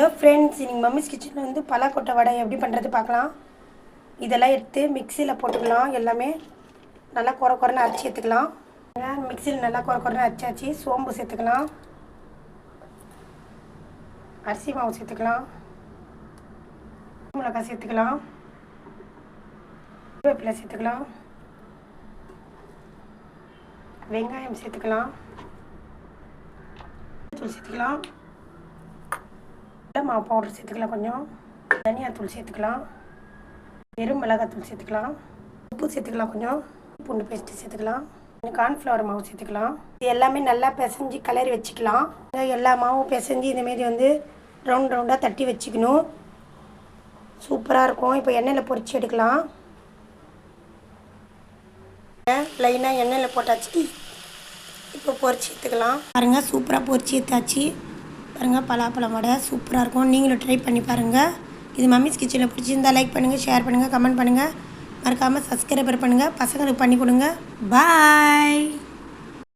Hello friends நீங்கள் mummy's கிச்சனில் வந்து பலாக்கொட்டை வடை எப்படி பண்ணுறது பார்க்கலாம். இதெல்லாம் எடுத்து மிக்சியில் போட்டுக்கலாம். எல்லாமே நல்லா குறை குறைன்னு அரைச்சி எடுத்துக்கலாம். மிக்சியில் நல்லா குறை குறைன்னு அரைச்சாச்சு சோம்பு சேர்த்துக்கலாம். அரிசி மாவு சேர்த்துக்கலாம். மிளகாய் சேர்த்துக்கலாம். வேப்பிலை சேர்த்துக்கலாம். வெங்காயம் சேர்த்துக்கலாம். தூள் சேர்த்துக்கலாம். கடலை மாவு பவுடர் சேர்த்துக்கலாம் கொஞ்சம். தனியாத்தூள் சேர்த்துக்கலாம். வெறும் மிளகாத்தூள் சேர்த்துக்கலாம். உப்பு சேர்த்துக்கலாம் கொஞ்சம். பூண்டு பேஸ்ட்டு சேர்த்துக்கலாம். கொஞ்சம் கார்ன்ஃப்ளவர் மாவு சேர்த்துக்கலாம். இது எல்லாமே நல்லா பிசைஞ்சு கலரி வச்சுக்கலாம். எல்லா மாவும் பிசைஞ்சு இந்தமாரி வந்து ரவுண்ட் ரவுண்டாக தட்டி வச்சுக்கணும். சூப்பராக இருக்கும். இப்போ எண்ணெயில் பொரிச்சு எடுக்கலாம். லைனாக எண்ணெயில் போட்டாச்சு இப்போ பொரிச்சு எடுத்துக்கலாம். பாருங்கள் சூப்பராக பொரிச்சு எடுத்தாச்சு. பாருங்கள் பலாப்பழம் வடை சூப்பராக இருக்கும். நீங்களும் ட்ரை பண்ணி பாருங்கள் இது மம்மிஸ் கிச்சனில் பிடிச்சிருந்தா லைக் பண்ணுங்கள் ஷேர் பண்ணுங்கள் கமெண்ட் பண்ணுங்கள் மறக்காமல் சப்ஸ்கிரைபர் பண்ணுங்கள் பசங்களுக்கு பண்ணி கொடுங்க. பாய்